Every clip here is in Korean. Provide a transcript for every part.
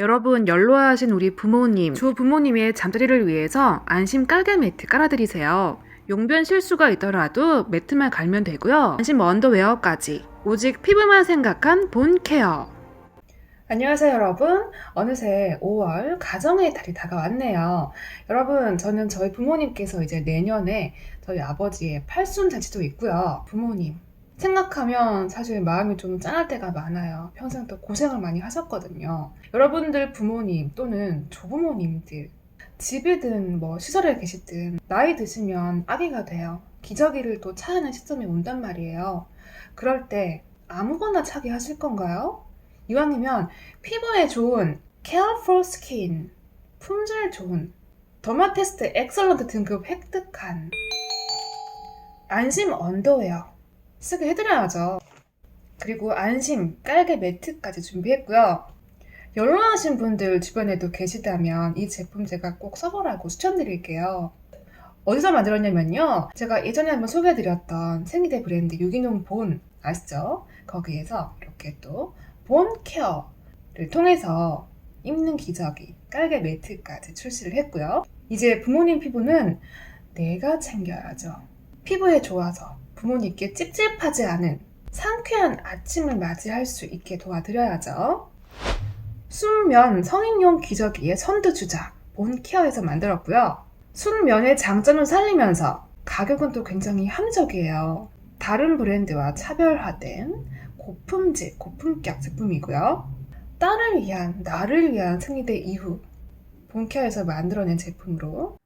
여러분 연로하신 우리 부모님, 조 부모님의 잠자리를 위해서 안심 깔개 매트 깔아드리세요. 용변 실수가 있더라도 매트만 갈면 되고요. 안심 언더웨어까지 오직 피부만 생각한 본 케어. 안녕하세요 여러분. 어느새 5월 가정의 달이 다가왔네요. 여러분 저는 저희 부모님께서 이제 내년에 저희 아버지의 팔순 잔치도 있고요. 부모님 생각하면 사실 마음이 좀 짠할 때가 많아요. 평생 또 고생을 많이 하셨거든요. 여러분들 부모님 또는 조부모님들 집이든 뭐 시설에 계시든 나이 드시면 아기가 돼요. 기저귀를 또 차야 하는 시점이 온단 말이에요. 그럴 때 아무거나 차게 하실 건가요? 이왕이면 피부에 좋은 Care for Skin 품질 좋은 더마테스트 엑설런트 등급 획득한 안심 언더웨어 쓰게 해드려야죠. 그리고 안심 깔개 매트까지 준비했고요. 연로하신 분들 주변에도 계시다면 이 제품 제가 꼭 써보라고 추천드릴게요. 어디서 만들었냐면요. 제가 예전에 한번 소개해드렸던 생리대 브랜드 유기농 본 아시죠? 거기에서 이렇게 또 본 케어를 통해서 입는 기저귀, 깔개 매트까지 출시를 했고요. 이제 부모님 피부는 내가 챙겨야죠. 피부에 좋아서 부모님께 찝찝하지 않은 상쾌한 아침을 맞이할 수 있게 도와드려야죠. 순면 성인용 기저귀의 선두주자 본케어에서 만들었고요. 순면의 장점을 살리면서 가격은 또 굉장히 합리적이에요. 다른 브랜드와 차별화된 고품질, 고품격 제품이고요. 딸을 위한, 나를 위한 생리대 이후 본케어에서 만들어낸 제품으로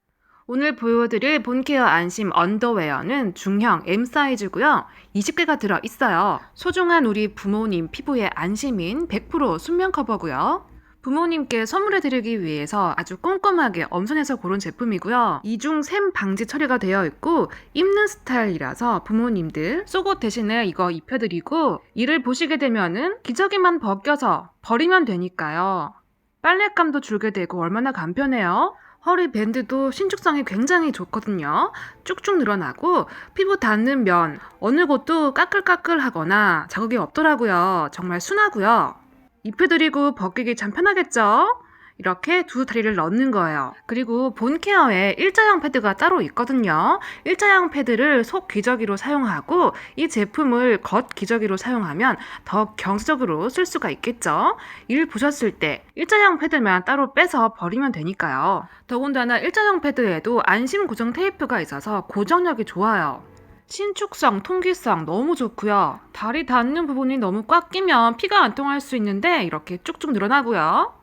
오늘 보여드릴 본케어 안심 언더웨어는 중형 M 사이즈고요. 20개가 들어 있어요. 소중한 우리 부모님 피부에 안심인 100% 순면 커버고요. 부모님께 선물해 드리기 위해서 아주 꼼꼼하게 엄선해서 고른 제품이고요. 이중 샘 방지 처리가 되어 있고 입는 스타일이라서 부모님들 속옷 대신에 이거 입혀 드리고 이를 보시게 되면은 기저귀만 벗겨서 버리면 되니까요. 빨랫감도 줄게 되고 얼마나 간편해요. 허리 밴드도 신축성이 굉장히 좋거든요. 쭉쭉 늘어나고 피부 닿는 면 어느 곳도 까끌까끌하거나 자극이 없더라고요. 정말 순하고요. 입혀드리고 벗기기 참 편하겠죠? 이렇게 두 다리를 넣는 거예요. 그리고 본 케어에 일자형 패드가 따로 있거든요. 일자형 패드를 속 기저귀로 사용하고 이 제품을 겉 기저귀로 사용하면 더 경제적으로 쓸 수가 있겠죠. 일 보셨을 때 일자형 패드만 따로 빼서 버리면 되니까요. 더군다나 일자형 패드에도 안심 고정 테이프가 있어서 고정력이 좋아요. 신축성, 통기성 너무 좋고요. 다리 닿는 부분이 너무 꽉 끼면 피가 안 통할 수 있는데 이렇게 쭉쭉 늘어나고요.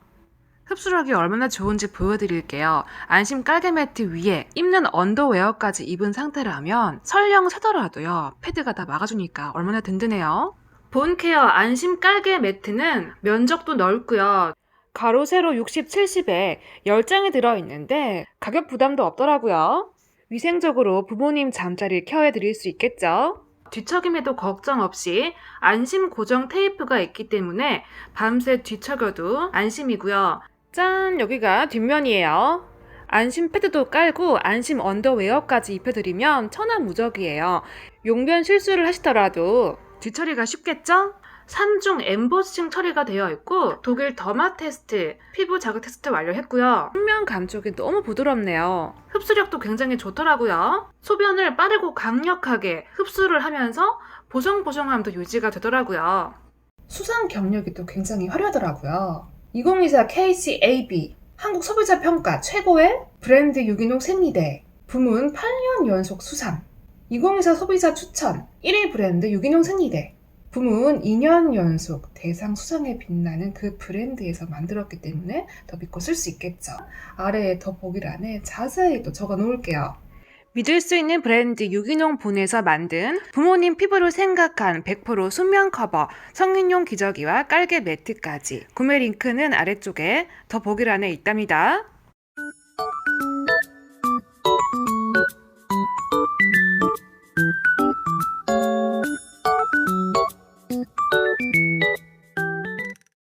흡수력이 얼마나 좋은지 보여드릴게요. 안심 깔개 매트 위에 입는 언더웨어까지 입은 상태라면 설령 새더라도요. 패드가 다 막아주니까 얼마나 든든해요. 본케어 안심 깔개 매트는 면적도 넓고요. 가로 세로 60, 70에 10장이 들어있는데 가격 부담도 없더라고요. 위생적으로 부모님 잠자리 케어해드릴 수 있겠죠? 뒤척임에도 걱정 없이 안심 고정 테이프가 있기 때문에 밤새 뒤척여도 안심이고요. 짠! 여기가 뒷면이에요. 안심 패드도 깔고 안심 언더웨어까지 입혀드리면 천하무적이에요. 용변 실수를 하시더라도 뒤처리가 쉽겠죠? 3중 엠보싱 처리가 되어 있고 독일 더마 테스트, 피부 자극 테스트 완료했고요. 순면 감촉이 너무 부드럽네요. 흡수력도 굉장히 좋더라고요. 소변을 빠르고 강력하게 흡수를 하면서 보송보송함도 유지가 되더라고요. 수상 경력이 또 굉장히 화려하더라고요. 2024 KCAB 한국 소비자 평가 최고의 브랜드 유기농 생리대 부문 8년 연속 수상 2024 소비자 추천 1위 브랜드 유기농 생리대 부문 2년 연속 대상 수상에 빛나는 그 브랜드에서 만들었기 때문에 더 믿고 쓸 수 있겠죠. 아래에 더 보기란에 자세히 또 적어 놓을게요. 믿을 수 있는 브랜드 유기농 본에서 만든 부모님 피부를 생각한 100% 순면 커버, 성인용 기저귀와 깔개 매트까지 구매 링크는 아래쪽에 더 보기란에 있답니다.